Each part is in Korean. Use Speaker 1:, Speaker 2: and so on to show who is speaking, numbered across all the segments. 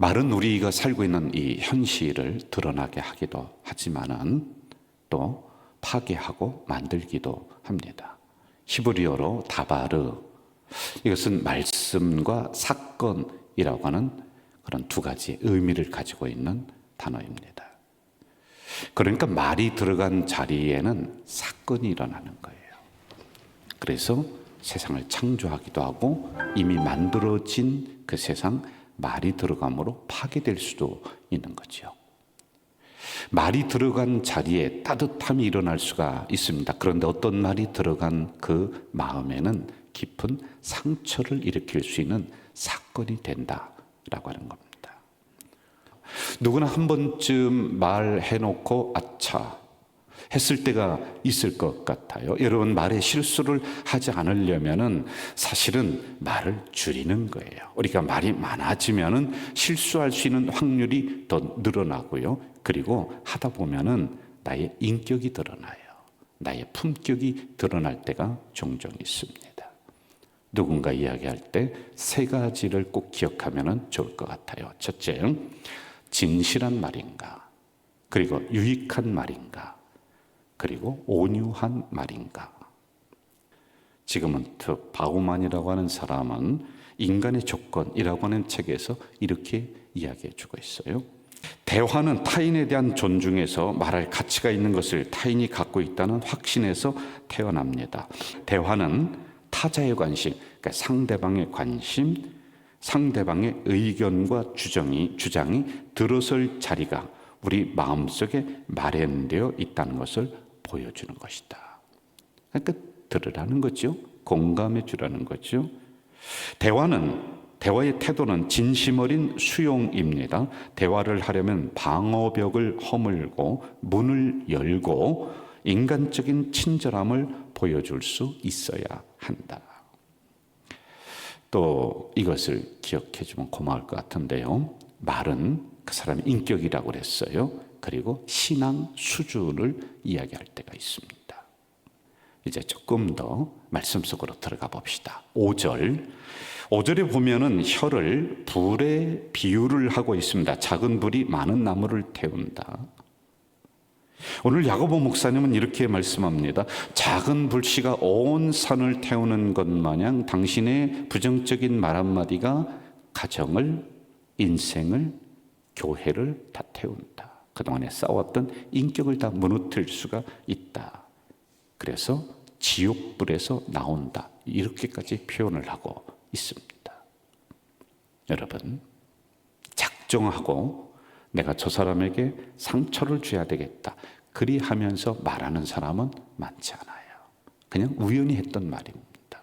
Speaker 1: 말은 우리가 살고 있는 이 현실을 드러나게 하기도 하지만은 또 파괴하고 만들기도 합니다. 히브리어로 다바르 이것은 말씀과 사건이라고 하는 그런 두 가지 의미를 가지고 있는 단어입니다. 그러니까 말이 들어간 자리에는 사건이 일어나는 거예요. 그래서 세상을 창조하기도 하고 이미 만들어진 그 세상 말이 들어감으로 파괴될 수도 있는 거죠. 말이 들어간 자리에 따뜻함이 일어날 수가 있습니다. 그런데 어떤 말이 들어간 그 마음에는 깊은 상처를 일으킬 수 있는 사건이 된다라고 하는 겁니다. 누구나 한 번쯤 말해놓고 아차 했을 때가 있을 것 같아요. 여러분 말에 실수를 하지 않으려면은 사실은 말을 줄이는 거예요. 우리가 말이 많아지면은 실수할 수 있는 확률이 더 늘어나고요. 그리고 하다 보면은 나의 인격이 드러나요. 나의 품격이 드러날 때가 종종 있습니다. 누군가 이야기할 때 세 가지를 꼭 기억하면 좋을 것 같아요. 첫째, 진실한 말인가? 그리고 유익한 말인가? 그리고 온유한 말인가? 지금은 특 바우만이라고 하는 사람은 인간의 조건이라고 하는 책에서 이렇게 이야기해 주고 있어요. 대화는 타인에 대한 존중에서 말할 가치가 있는 것을 타인이 갖고 있다는 확신에서 태어납니다. 대화는 타자의 관심, 그러니까 상대방의 관심, 상대방의 의견과 주장이 주장이 들어설 자리가 우리 마음속에 마련되어 있다는 것을 보여주는 것이다. 그러니까 들으라는 거죠. 공감해 주라는 거죠. 대화는 대화의 태도는 진심 어린 수용입니다. 대화를 하려면 방어벽을 허물고 문을 열고 인간적인 친절함을 보여줄 수 있어야 한다. 또 이것을 기억해 주면 고마울 것 같은데요. 말은 그 사람의 인격이라고 그랬어요. 그리고 신앙 수준을 이야기할 때가 있습니다. 이제 조금 더 말씀 속으로 들어가 봅시다. 5절. 5절에 보면은 혀를 불에 비유를 하고 있습니다. 작은 불이 많은 나무를 태운다. 오늘 야고보 목사님은 이렇게 말씀합니다. 작은 불씨가 온 산을 태우는 것 마냥 당신의 부정적인 말 한마디가 가정을, 인생을, 교회를 다 태운다. 그동안에 싸웠던 인격을 다 무너뜨릴 수가 있다. 그래서 지옥불에서 나온다. 이렇게까지 표현을 하고 있습니다. 여러분, 작정하고 내가 저 사람에게 상처를 줘야 되겠다. 그리하면서 말하는 사람은 많지 않아요. 그냥 우연히 했던 말입니다.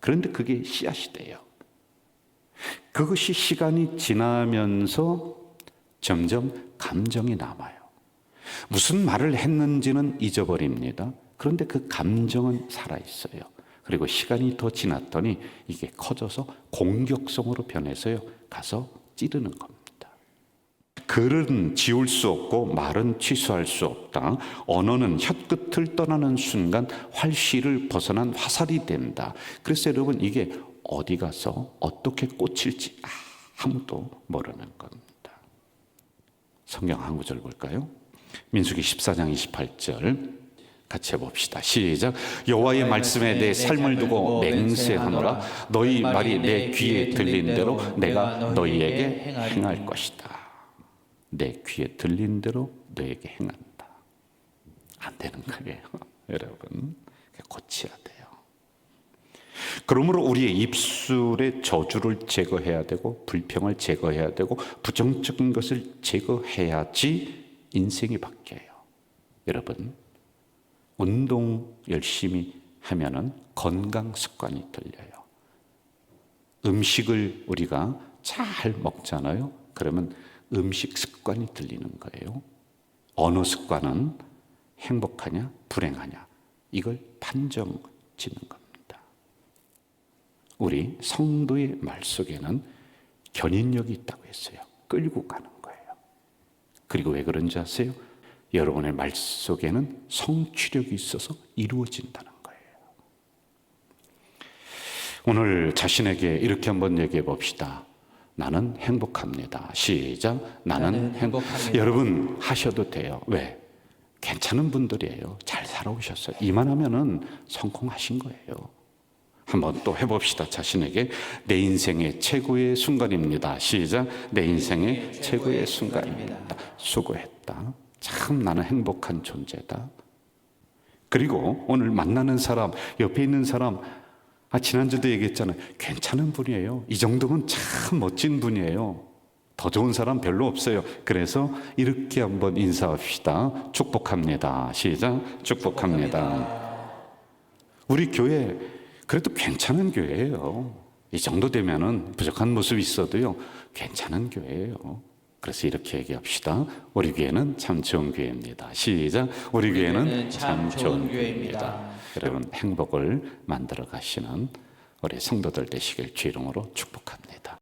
Speaker 1: 그런데 그게 씨앗이 돼요. 그것이 시간이 지나면서 점점 감정이 남아요. 무슨 말을 했는지는 잊어버립니다. 그런데 그 감정은 살아있어요. 그리고 시간이 더 지났더니 이게 커져서 공격성으로 변해서요. 가서 찌르는 겁니다. 글은 지울 수 없고 말은 취소할 수 없다. 언어는 혀끝을 떠나는 순간 활시를 벗어난 화살이 된다. 그래서 여러분 이게 어디 가서 어떻게 꽂힐지 아무도 모르는 겁니다. 성경 한 구절 볼까요? 민수기 14장 28절 같이 해봅시다. 시작. 여호와의 말씀에 내 삶을 두고 맹세하노라. 너희 말이 내 귀에 들린 대로 내가 너희에게 행할 것이다. 내 귀에 들린 대로 너에게 행한다. 안 되는 거예요, 여러분. 돼요. 그러므로 우리의 입술의 저주를 제거해야 되고 불평을 제거해야 되고 부정적인 것을 제거해야지 인생이 바뀌어요. 여러분, 운동 열심히 하면은 건강 습관이 들려요. 음식을 우리가 잘 먹잖아요. 그러면 음식 습관이 들리는 거예요. 어느 습관은 행복하냐, 불행하냐, 이걸 판정 짓는 겁니다. 우리 성도의 말 속에는 견인력이 있다고 했어요. 끌고 가는 거예요. 그리고 왜 그런지 아세요? 여러분의 말 속에는 성취력이 있어서 이루어진다는 거예요. 오늘 자신에게 이렇게 한번 얘기해 봅시다. 나는 행복합니다. 시작. 나는,
Speaker 2: 나는
Speaker 1: 행복.
Speaker 2: 행복합니다.
Speaker 1: 여러분 하셔도 돼요. 왜? 괜찮은 분들이에요. 잘 살아오셨어요. 이만하면은 성공하신 거예요. 한번 또 해봅시다. 자신에게 내 인생의 최고의 순간입니다. 시작. 내 인생의 최고의 순간입니다. 수고했다. 참 나는 행복한 존재다. 그리고 오늘 만나는 사람, 옆에 있는 사람, 아, 지난주도 얘기했잖아요. 괜찮은 분이에요. 이 정도면 참 멋진 분이에요. 더 좋은 사람 별로 없어요. 그래서 이렇게 한번 인사합시다. 축복합니다. 시작. 축복합니다. 우리 교회 그래도 괜찮은 교회예요. 이 정도 되면은 부족한 모습이 있어도요. 괜찮은 교회예요. 그래서 이렇게 얘기합시다. 우리 교회는 참 좋은 교회입니다. 시작. 우리 교회는 참 좋은 교회입니다. 여러분 행복을 만들어 가시는 우리 성도들 되시길 주이름으로 축복합니다.